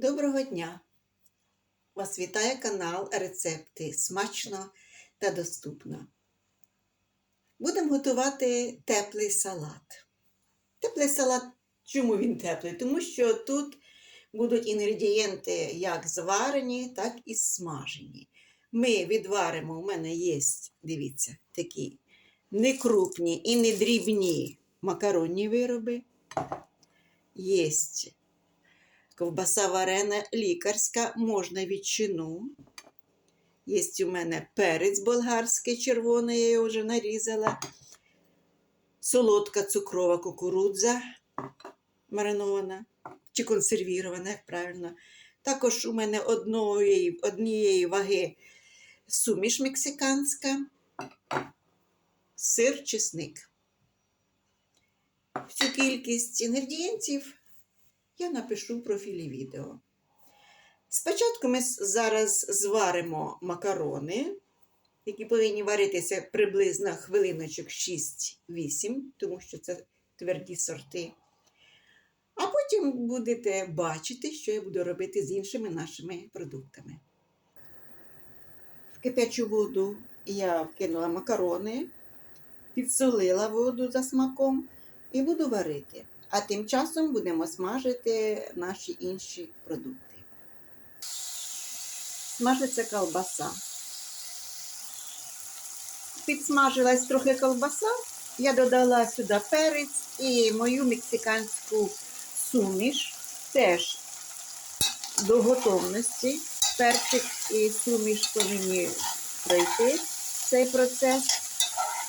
Доброго дня! Вас вітає канал Рецепти смачно та доступно. Будемо готувати теплий салат. Теплий салат, чому він теплий? Тому що тут будуть інгредієнти як зварені, так і смажені. Ми відваримо, у мене є, дивіться, такі некрупні і не дрібні макаронні вироби. Єсть ковбаса варена лікарська, можна відчину. Є у мене перець болгарський червоний, я його вже нарізала. Солодка цукрова кукурудза маринована чи консервірована, як правильно. Також у мене одної, однієї ваги суміш мексиканська, сир, чесник. Всю кількість інгредієнтів я напишу в профілі відео. Спочатку ми зараз зваримо макарони, які повинні варитися приблизно хвилиночок 6-8, тому що це тверді сорти. А потім будете бачити, що я буду робити з іншими нашими продуктами. В кипячу воду я вкинула макарони, підсолила воду за смаком і буду варити. А тим часом будемо смажити наші інші продукти. Смажиться колбаса. Підсмажилась трохи колбаса, я додала сюди перець і мою мексиканську суміш теж до готовності. Перчик і суміш повинні пройти цей процес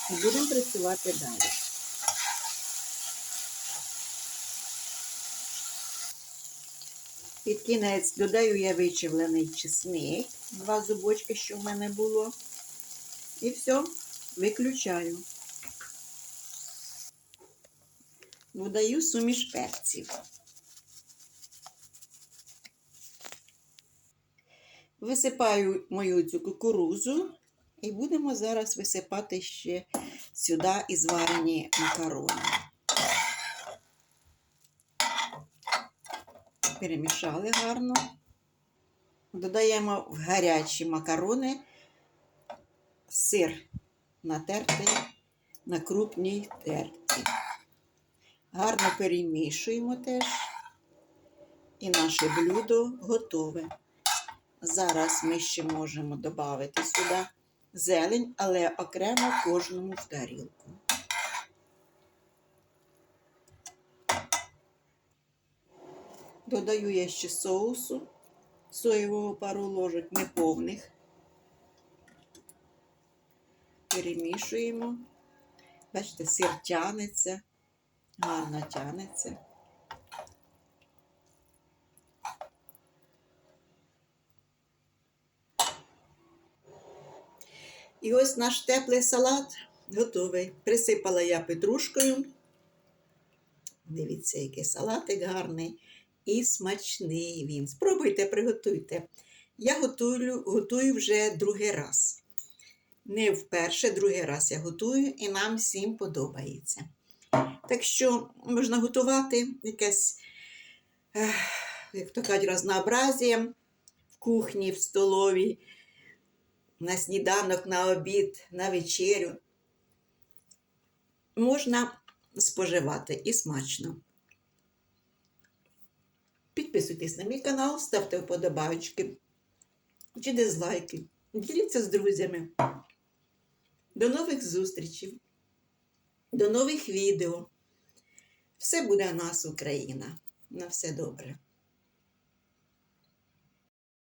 будемо працювати далі. Під кінець додаю я вичавлений чесник, два зубочки, що в мене було. І все, виключаю. Додаю суміш перців. Висипаю мою цю кукурузу і будемо зараз висипати ще сюди і зварені макарони. Перемішали гарно. Додаємо в гарячі макарони сир натертий на крупній терці. Гарно перемішуємо теж. І наше блюдо готове. Зараз ми ще можемо додати сюди зелень, але окремо кожному в тарілку. Додаю я ще соусу соєвого пару ложок неповних. Перемішуємо. Бачите, сир тянеться, гарно тянеться. І ось наш теплий салат готовий. Присипала я петрушкою. Дивіться, який салатик гарний і смачний він. Спробуйте, приготуйте. Я готую, готую вже другий раз. Не вперше, другий раз я готую, і нам всім подобається. Так що можна готувати якесь, як то кажуть, разнообразія в кухні, в столовій, на сніданок, на обід, на вечерю. Можна споживати і смачно. Підписуйтесь на мій канал, ставте вподобайки чи дизлайки. Діліться з друзями. До нових зустрічей, до нових відео. Все буде у нас Україна. На все добре.